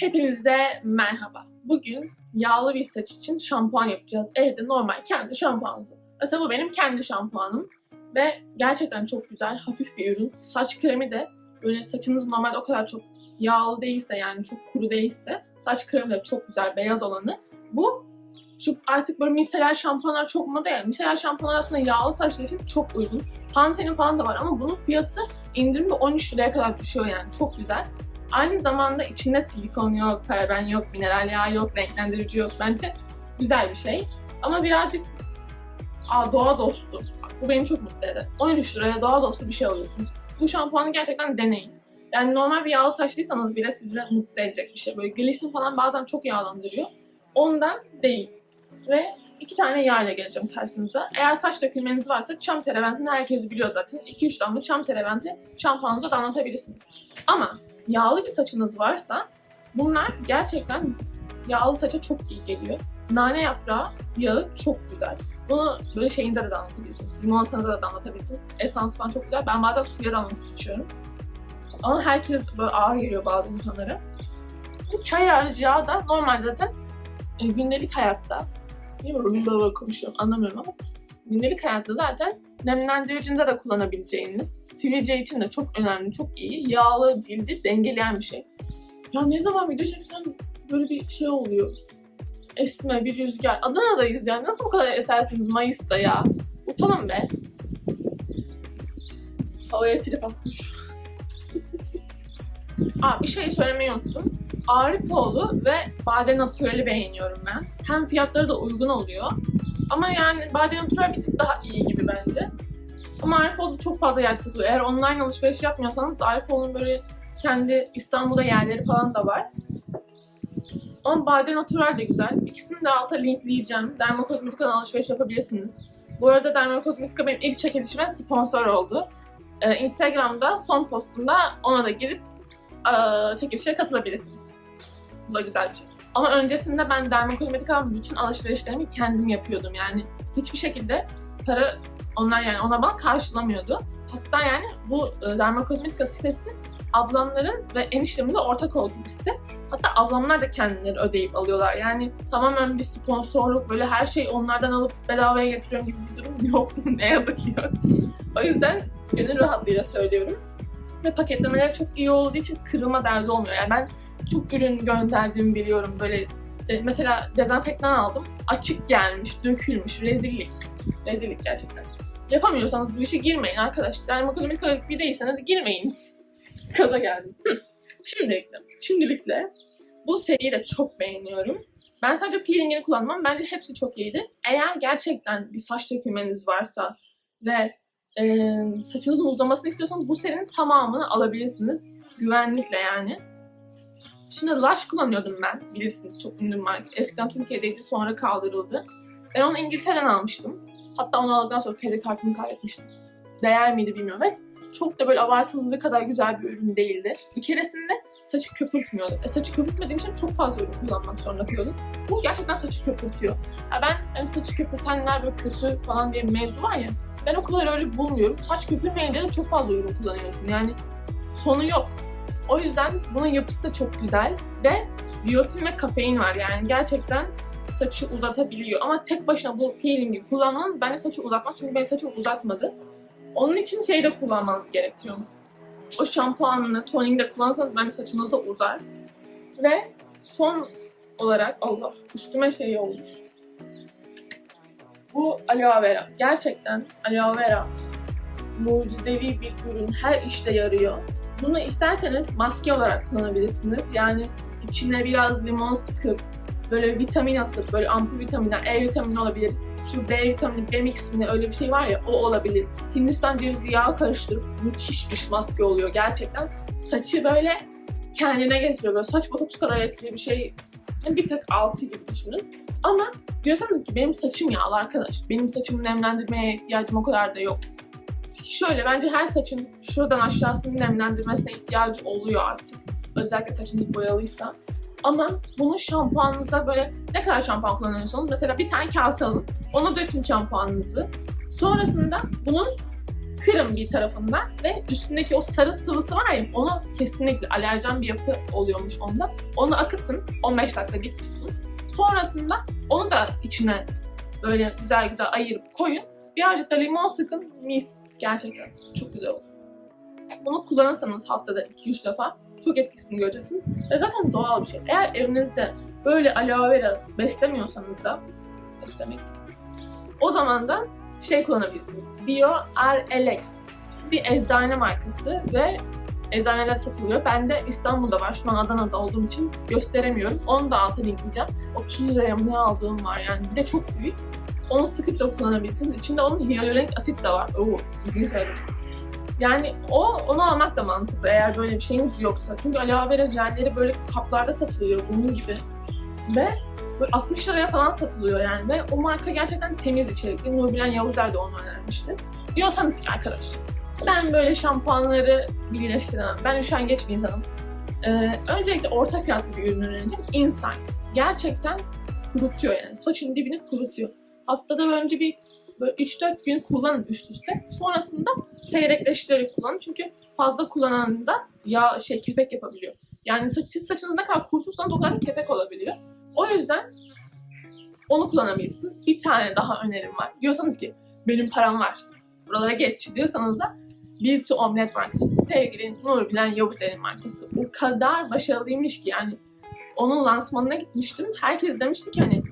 Hepinize merhaba. Bugün yağlı bir saç için şampuan yapacağız. Evde normal kendi şampuanınızı. Mesela bu benim kendi şampuanım. Ve gerçekten çok güzel, hafif bir ürün. Saç kremi de böyle saçınız normal o kadar çok yağlı değilse yani çok kuru değilse saç kremi de çok güzel beyaz olanı. Bu şu artık böyle miseler şampuanlar çok moda ya. Miseler şampuanlar aslında yağlı saçlar için çok uygun. Pantene'in falan da var ama bunun fiyatı indirimde 13 liraya kadar düşüyor yani. Çok güzel. Aynı zamanda içinde silikon yok, paraben yok, mineral yağ yok, renklendirici yok. Bence güzel bir şey. Ama birazcık aa, doğa dostu. Bu beni çok mutlu eder. 13 liraya doğa dostu bir şey alıyorsunuz. Bu şampuanı gerçekten deneyin. Yani normal bir yağlı saçlıysanız bile sizi mutlu edecek bir şey. Böyle glisin falan bazen çok yağlandırıyor. Ondan değil. Ve iki tane yağ ile geleceğim karşınıza. Eğer saç dökülmeniz varsa çam tereventini herkes biliyor zaten. 2-3 damla çam tereventi şampuanınıza damlatabilirsiniz. Ama yağlı bir saçınız varsa bunlar gerçekten yağlı saça çok iyi geliyor. Nane yaprağı yağı çok güzel. Bunu böyle şeyinize de damlatabilirsiniz. Limonatanıza da damlatabilirsiniz. Esans falan çok güzel. Ben bazen suya damlatıp içiyorum. Ama herkes böyle ağır geliyor bazı insanlara. Bu çay yağı da normalde zaten e, gündelik hayatta Niye böyle konuşuyorum anlamıyorum ama gündelik hayatta zaten nemlendiricinize de kullanabileceğiniz, sivilce için de çok önemli, çok iyi, yağlı cildi dengeleyen bir şey. Ya ne zaman video çeksem böyle bir şey oluyor. Esme, bir rüzgar. Adana'dayız yani. Nasıl bu kadar esersiniz Mayıs'ta ya? Utanın be. Havaya trip atmış. Aa, bir şey söylemeyi unuttum. Arifoğlu ve Bade Natural'i beğeniyorum ben. Hem fiyatları da uygun oluyor. Ama yani Bade Natural bir tık daha iyi gibi bence. Ama Arifoğlu çok fazla yer satılıyor. Eğer online alışveriş yapmıyorsanız Arifoğlu'nun böyle kendi İstanbul'da yerleri falan da var. Ama Bade Natural de güzel. İkisini de alta linkleyeceğim. Dermokozmetika'dan alışveriş yapabilirsiniz. Bu arada Dermokozmetika benim ilk çekilişime sponsor oldu. Ee, Instagram'da son postumda ona da girip e, çekilişe katılabilirsiniz. Bu da güzel bir şey. Ama öncesinde ben Dermokozmetika'dan bütün alışverişlerimi kendim yapıyordum. Yani hiçbir şekilde para onlar yani ona bana karşılamıyordu. Hatta yani bu e, Dermokozmetika sitesi ablamların ve eniştemin de ortak olduğu bir site. Hatta ablamlar da kendileri ödeyip alıyorlar. Yani tamamen bir sponsorluk böyle her şeyi onlardan alıp bedavaya getiriyorum gibi bir durum yok. ne yazık ki yok. O yüzden gönül rahatlığıyla söylüyorum. Ve paketlemeler çok iyi olduğu için kırılma derdi olmuyor. Yani ben çok ürün gönderdiğimi biliyorum. Böyle de- mesela dezenfektan aldım. Açık gelmiş, dökülmüş, rezillik. Rezillik gerçekten. Yapamıyorsanız bu işe girmeyin arkadaşlar. Yani kozmetik bir değilseniz girmeyin. Kaza geldim. Şimdilikle, şimdilikle bu seriyi de çok beğeniyorum. Ben sadece peelingini kullanmam. Bence hepsi çok iyiydi. Eğer gerçekten bir saç dökülmeniz varsa ve e, saçınızın uzamasını istiyorsanız bu serinin tamamını alabilirsiniz. Güvenlikle yani. Şimdi Lush kullanıyordum ben. Bilirsiniz çok ünlü bir marka. Eskiden Türkiye'deydi sonra kaldırıldı. Ben onu İngiltere'den almıştım. Hatta onu aldıktan sonra kredi kartımı kaybetmiştim. Değer miydi bilmiyorum. Ve çok da böyle abartıldığı kadar güzel bir ürün değildi. Bir keresinde saçı köpürtmüyordu. E, saçı köpürtmediğim için çok fazla ürün kullanmak zorunda kalıyordum. Bu gerçekten saçı köpürtüyor. Ya ben hani saçı köpürtenler böyle kötü falan diye bir mevzu var ya. Ben o kadar öyle bulmuyorum. Saç köpürmeyince de çok fazla ürün kullanıyorsun. Yani sonu yok. O yüzden bunun yapısı da çok güzel ve biyotin ve kafein var yani gerçekten saçı uzatabiliyor. Ama tek başına bu peelingi kullanmanız bence saçı uzatmaz çünkü benim saçım uzatmadı. Onun için şey de kullanmanız gerekiyor. O şampuanını, toning de kullanırsanız bence saçınız da uzar. Ve son olarak Allah üstüme şey olmuş. Bu aloe vera. Gerçekten aloe vera mucizevi bir ürün. Her işte yarıyor. Bunu isterseniz maske olarak kullanabilirsiniz. Yani içine biraz limon sıkıp böyle vitamin atıp böyle ampul vitaminler, E vitamini olabilir. Şu B vitamini, B mix mi ne öyle bir şey var ya o olabilir. Hindistan cevizi yağı karıştırıp müthiş bir maske oluyor gerçekten. Saçı böyle kendine getiriyor. Böyle saç botoks kadar etkili bir şey. Yani bir tek altı gibi düşünün. Ama diyorsanız ki benim saçım yağlı arkadaş. Benim saçımı nemlendirmeye ihtiyacım o kadar da yok. Şöyle bence her saçın şuradan aşağısını nemlendirmesine ihtiyacı oluyor artık. Özellikle saçınız boyalıysa. Ama bunu şampuanınıza böyle ne kadar şampuan kullanıyorsanız mesela bir tane kase alın. Ona dökün şampuanınızı. Sonrasında bunun kırın bir tarafından ve üstündeki o sarı sıvısı var ya onu kesinlikle alerjen bir yapı oluyormuş onda. Onu akıtın 15 dakika tutun. Sonrasında onu da içine böyle güzel güzel ayırıp koyun. Birazcık da limon sıkın mis gerçekten çok güzel olur. Bunu kullanırsanız haftada 2-3 defa çok etkisini göreceksiniz. Ve zaten doğal bir şey. Eğer evinizde böyle aloe vera beslemiyorsanız da beslemek o zaman da şey kullanabilirsiniz. Bio RLX bir eczane markası ve eczaneler satılıyor. Ben de İstanbul'da var. Şu an Adana'da olduğum için gösteremiyorum. Onu da alta linkleyeceğim. 30 liraya ne aldığım var yani. Bir de çok büyük. Onu sıkıp da kullanabilirsiniz. İçinde onun hyaluronik asit de var. Oo, düzgün söyledim. Yani o onu almak da mantıklı eğer böyle bir şeyiniz yoksa. Çünkü aloe vera jelleri böyle kaplarda satılıyor bunun gibi. Ve böyle 60 liraya falan satılıyor yani ve o marka gerçekten temiz içerikli. Nurbilen Yavuzer de onu önermişti. Diyorsanız ki arkadaş ben böyle şampuanları birleştiremem. Ben üşengeç bir insanım. Ee, öncelikle orta fiyatlı bir ürün önereceğim. Insight. Gerçekten kurutuyor yani. Saçın dibini kurutuyor. Haftada önce bir böyle 3-4 gün kullanın üst üste. Sonrasında seyrekleştirerek kullanın. Çünkü fazla kullananında yağ şey kepek yapabiliyor. Yani saç, siz saçınız ne kadar kurutursanız o kadar kepek olabiliyor. O yüzden onu kullanabilirsiniz. Bir tane daha önerim var. Diyorsanız ki benim param var. Buralara geç diyorsanız da Beauty Omlet markası. Sevgili Nurbilen Yavuzer'in markası. O kadar başarılıymış ki yani onun lansmanına gitmiştim. Herkes demişti ki hani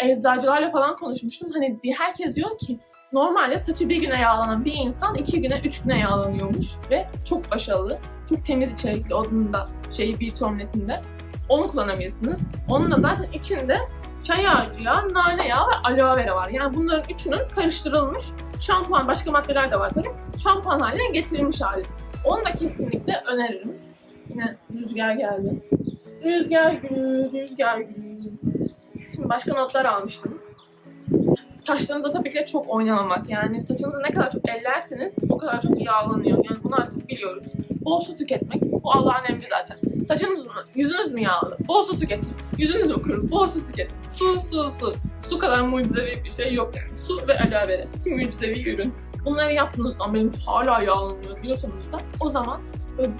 eczacılarla falan konuşmuştum. Hani herkes diyor ki normalde saçı bir güne yağlanan bir insan iki güne, üç güne yağlanıyormuş ve çok başarılı. Çok temiz içerikli onun şeyi Beauty Omlet'inde. Onu kullanabilirsiniz. Onun da zaten içinde çay ağacı yağı, nane yağı ve aloe vera var. Yani bunların üçünün karıştırılmış şampuan, başka maddeler de var tabii. Şampuan haline getirilmiş hali. Onu da kesinlikle öneririm. Yine rüzgar geldi. Rüzgar gülü, rüzgar gülü. Şimdi başka notlar almıştım. Saçlarınıza tabii ki de çok oynamamak. Yani saçınızı ne kadar çok ellerseniz o kadar çok yağlanıyor. Yani bunu artık biliyoruz. Bol su tüketmek. Bu Allah'ın emri zaten. Saçınız mı, yüzünüz mü yağlı? Bol su tüketin. Yüzünüz mü kurur? Bol su tüketin. Su, su, su. Su kadar mucizevi bir şey yok yani. Su ve. İki mucizevi ürün. Bunları yaptığınız zaman benim hala yağlanıyor diyorsanız da o zaman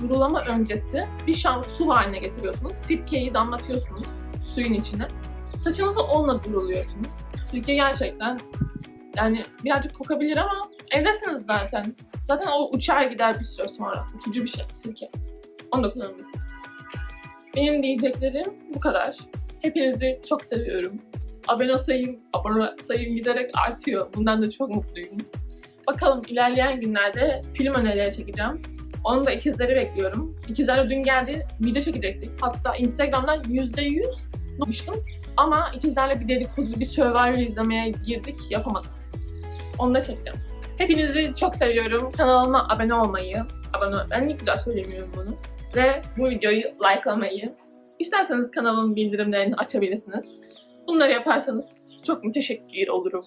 durulama öncesi bir şam su haline getiriyorsunuz. Sirkeyi damlatıyorsunuz suyun içine. Saçınızı onunla duruluyorsunuz. Sirke gerçekten yani birazcık kokabilir ama evdesiniz zaten. Zaten o uçar gider bir süre sonra. Uçucu bir şey sirke. Onu da kullanabilirsiniz. Benim diyeceklerim bu kadar. Hepinizi çok seviyorum. Abone sayım, abone sayım giderek artıyor. Bundan da çok mutluyum. Bakalım ilerleyen günlerde film önerileri çekeceğim. Onu da ikizleri bekliyorum. İkizler dün geldi, video çekecektik. Hatta Instagram'dan %100 yapmıştım. Ama ikizlerle bir dedikodu, bir Survivor izlemeye girdik, yapamadık. Onu da çekeceğim. Hepinizi çok seviyorum. Kanalıma abone olmayı, abone ben ne güzel söylemiyorum bunu. Ve bu videoyu likelamayı, isterseniz kanalımın bildirimlerini açabilirsiniz. Bunları yaparsanız çok müteşekkir olurum.